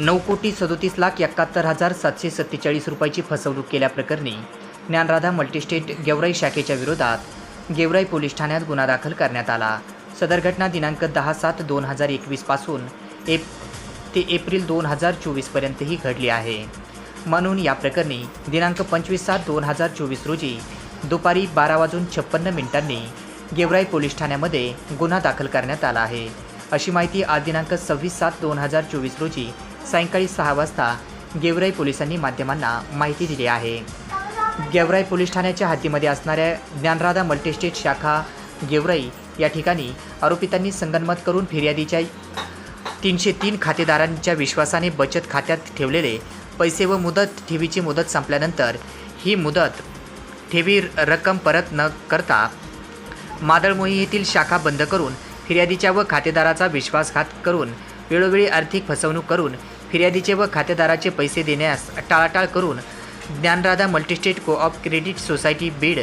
नऊ कोटी सदोतीस लाख एकाहत्तर हजार सातशे सत्तेचाळीस रुपयाची फसवणूक केल्याप्रकरणी ज्ञानराधा मल्टीस्टेट गेवराई शाखेच्या विरोधात गेवराई पोलीस ठाण्यात गुन्हा दाखल करण्यात आला. सदर घटना दिनांक दहा सात दोन हजार एकवीसपासून एप ते एप्रिल दोन हजार चोवीसपर्यंत ही घडली आहे. म्हणून या प्रकरणी दिनांक पंचवीस सात दोन हजार चोवीस रोजी दुपारी बारा वाजून छप्पन्न मिनिटांनी गेवराई पोलीस ठाण्यामध्ये गुन्हा दाखल करण्यात आला आहे. अशी माहिती आज दिनांक सव्वीस सात दोन हजार चोवीस रोजी सायंकाळी सहा वाजता गेवराई पोलिसांनी माध्यमांना माहिती दिली आहे. गेवराई पोलीस ठाण्याच्या हद्दीमध्ये असणाऱ्या ज्ञानराधा मल्टीस्टेट शाखा गेवराई या ठिकाणी आरोपितांनी संगनमत करून फिर्यादीच्या तीनशे तीन खातेदारांच्या विश्वासाने बचत खात्यात ठेवलेले पैसे व मुदत ठेवीची मुदत संपल्यानंतर ही मुदत ठेवी रक्कम परत न करता मादळमोही येथील शाखा बंद करून फिर्यादीच्या व खातेदाराचा विश्वासघात करून वेळोवेळी आर्थिक फसवणूक करून फिर्यादीचे व खातेदाराचे पैसे देण्यास टाळाटाळ करून Dnyanradha multistate of credit society Beed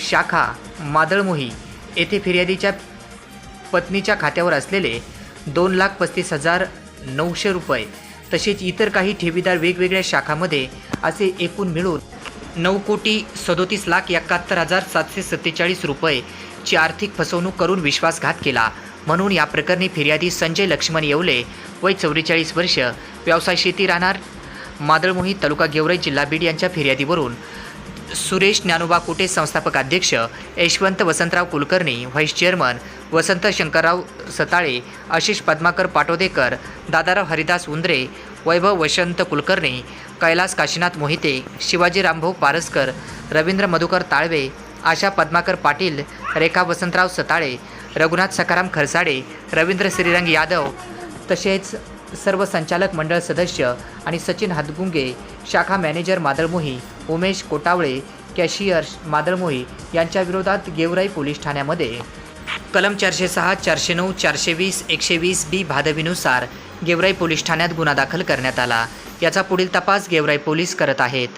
शाखा मादळमोही येथे फिर्यादीच्या पत्नीच्या खात्यावर असलेले दोन लाख पस्तीस हजार नऊशे रुपये तसेच इतर काही ठेवीदार वेगवेगळ्या शाखामध्ये असे एकूण मिळून नऊ कोटी सदोतीस लाख एकाहत्तर हजार सातशे सत्तेचाळीस रुपयेची आर्थिक फसवणूक करून विश्वासघात केला. म्हणून या प्रकरणी फिर्यादी संजय लक्ष्मण येवले वय चौवेचाळीस वर्ष व्यवसाय शेती राहणार. मादळमोही तालुका गेवराई जिल्हा बीड यांच्या फिर्यादीवरून सुरेश ज्ञानोबा कुटे संस्थापक अध्यक्ष यशवंत वसंतराव कुलकर्णी व्हाईस चेअरमन वसंत शंकरराव सताळे आशिष पद्माकर पाटोदेकर दादाराव हरिदास उंद्रे वैभव वसंत कुलकर्णी कैलास काशीनाथ मोहिते शिवाजी रामभाऊ पारसकर रवींद्र मधुकर ताळवे आशा पद्माकर पाटील रेखा वसंतराव सताळे रघुनाथ सखाराम खरसाडे रवींद्र श्रीरंग यादव तसेच सर्व संचालक मंडळ सदस्य आणि सचिन हातगुंगे शाखा मॅनेजर मादळमोही उमेश कोटावळे कॅशियर मादळमोही यांच्या विरोधात गेवराई पोलीस ठाण्यामध्ये कलम चारशे सहा चारशे नऊ चारशे वीस एकशे वीस बी भादवीनुसार गेवराई पोलीस ठाण्यात गुन्हा दाखल करण्यात आला. याचा पुढील तपास गेवराई पोलीस करत आहेत.